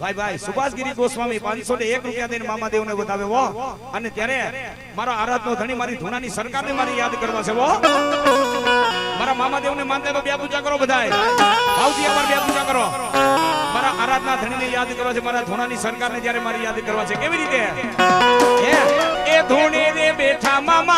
ભાઈ ભાઈ, સુભાષગીરી ગોસ્વામી પાંચસો ને એક રૂપિયા દઈને મામાદેવ ને વધાવે વો અને ત્યારે મારો આરાધનો ધણી મારી ધૂનાની સરકારને મારી યાદ કરવા છે વો મારા મામાદેવ ને માનતા તો બે પૂજા કરો બધાય. ભાવજી અમાર બે પૂજા કરો. મારા આરાધના ધણી ને યાદ કરવા છે, મારા ધૂનાની સરકારને જયારે મારી યાદ કરવા છે. કેવી રીતે? એ ધૂણી ને બેઠા મામા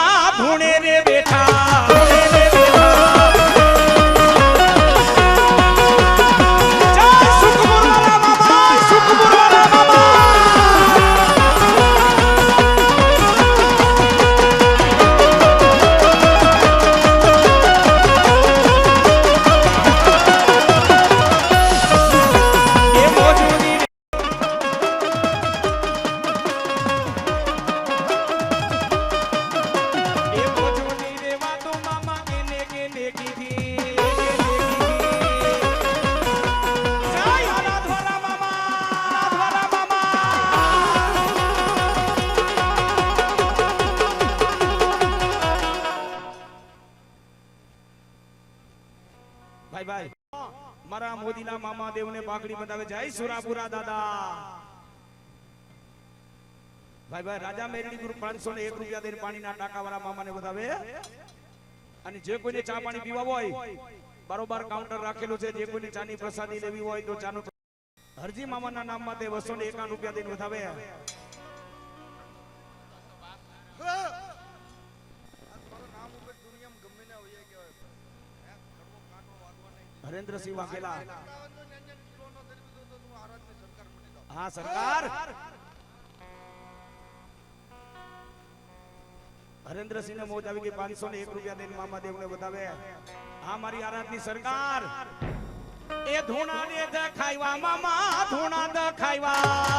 ભાઈ ભાઈ. મારા મોદીના મામા દેવને પાઘડી બતાવે. જય સુરાપુરા, દાદા. ભાઈ ભાઈ, રાજા મેરડી ગ્રુપ પાંચસો ને એક રૂપિયા દઈને પાણીના ટાંકા વાળા મામાને બતાવે. અને જે કોઈને ચા પાણી પીવા હોય, બરોબર કાઉન્ટર રાખેલું છે. જે કોઈને ચાની પ્રસાદી લેવી હોય તો ચાનો હરજી મામાના નામ તે બસો ને એકાવન રૂપિયા દઈને વધાવે હરેન્દ્રસિંહ વાઘેલા. હા સરકાર. હરેન્દ્રસિંહ ને મોજ આવી ગઈ પાંચસો ને એક રૂપિયા દઈને મામાદેવ ને બતાવે હા મારી આરાધની સરકાર. એ ધૂણા ને દખાઈવા મામા ધૂણા દખાઈવા.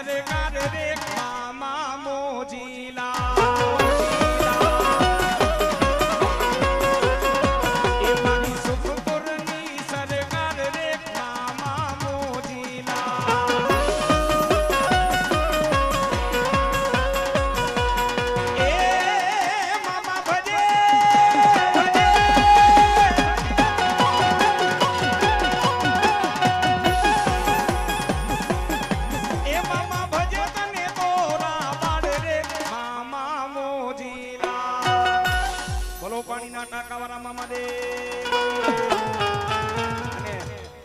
સરકાર રે પાણીના ટાંકાવાળા મામા દે અને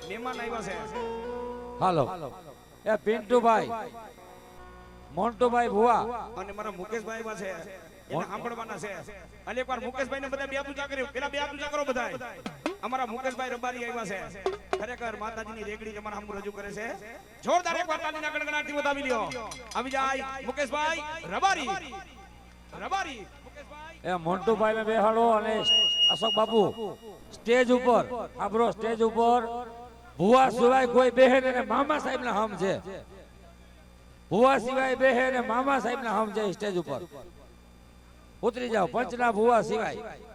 મહેમાન આવ્યા છે. હાલો. એ પિન્ટુભાઈ. મોન્ટુભાઈ ભુવા. અને મારા મુકેશભાઈ આવ્યા છે. એને સાંભળવાના છે. અને એકવાર મુકેશભાઈ ને બધા બે પૂજા કર્યું. પેલા બે પૂજા કરો બધા અમારા મુકેશભાઈ રબારી આવ્યા છે. ખરેખર માતાજીની રેગડી અમારા હમ રજૂ કરે છે. જોરદાર એકવાર તાલીના ગણગણાટથી બતાવી લ્યો. આવી જાય મુકેશભાઈ રબારી. રબારી. એ મોન્ટુભાઈ ને બેહાડો અને અશોક બાપુ, સ્ટેજ ઉપર આપણો સ્ટેજ ઉપર. ભુવા સિવાય કોઈ બેહેન અને મામા સાહેબ ના હમ છે. ભુવા સિવાય બેહેન અને મામા સાહેબ ના હમ છે સ્ટેજ ઉપર. ઉતરી જાઓ, પંચના ભુવા સિવાય.